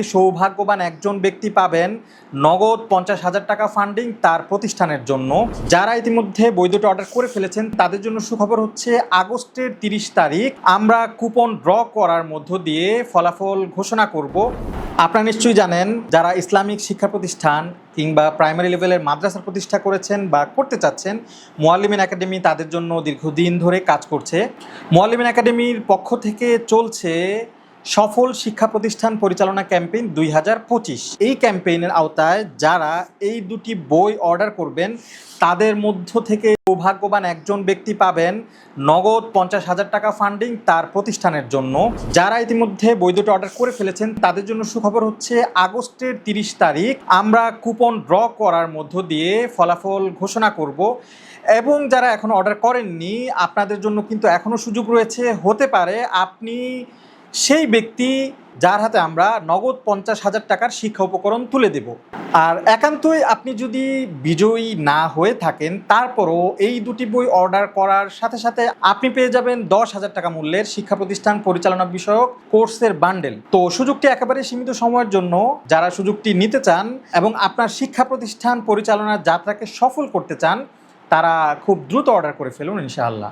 সৌভাগ্যবান একজন ব্যক্তি পাবেন নগদ পঞ্চাশ হাজার টাকা ফান্ডিং তার প্রতিষ্ঠানের জন্য। যারা ইতিমধ্যে বৈধটা অর্ডার করে ফেলেছেন, তাদের জন্য সুখবর হচ্ছে আগস্টের তিরিশ তারিখ। আমরা কুপন ড্র করার মধ্য দিয়ে ফলাফল ঘোষণা করব। আপনারা নিশ্চয়ই জানেন, যারা ইসলামিক শিক্ষা প্রতিষ্ঠান কিংবা প্রাইমারি লেভেলের মাদ্রাসা প্রতিষ্ঠা করেছেন বা করতে চাচ্ছেন, মোয়াল্লিমিন একাডেমি তাদের জন্য দীর্ঘদিন ধরে কাজ করছে। মোয়াল্লিমিন একাডেমির পক্ষ থেকে চলছে সফল শিক্ষা প্রতিষ্ঠান পরিচালনা ক্যাম্পেইন দুই হাজার পঁচিশ। এই ক্যাম্পেইনের আওতায় যারা এই দুটি বই অর্ডার করবেন, তাদের মধ্য থেকে সৌভাগ্যবান একজন ব্যক্তি পাবেন নগদ পঞ্চাশ হাজার টাকা ফান্ডিং তার প্রতিষ্ঠানের জন্য। যারা ইতিমধ্যে বই দুটো অর্ডার করে ফেলেছেন, তাদের জন্য সুখবর হচ্ছে আগস্টের তিরিশ তারিখ আমরা কুপন ড্র করার মধ্য দিয়ে ফলাফল ঘোষণা করব এবং যারা এখন অর্ডার করেননি, আপনাদের জন্য কিন্তু এখনও সুযোগ রয়েছে। হতে পারে আপনি সেই ব্যক্তি যার হাতে আমরা নগদ পঞ্চাশ হাজার টাকার শিক্ষা উপকরণ তুলে দেব। আর একান্তই আপনি যদি বিজয়ী না হয়ে থাকেন, তারপরও এই দুটি বই অর্ডার করার সাথে সাথে আপনি পেয়ে যাবেন দশ হাজার টাকা মূল্যের শিক্ষা প্রতিষ্ঠান পরিচালনা বিষয়ক কোর্সের বান্ডেল। তো সুযোগটি একেবারে সীমিত সময়ের জন্য যারা সুযোগটি নিতে চান এবং আপনার শিক্ষা প্রতিষ্ঠান পরিচালনার যাত্রাকে সফল করতে চান, তারা খুব দ্রুত অর্ডার করে ফেলুন ইনশাআল্লাহ।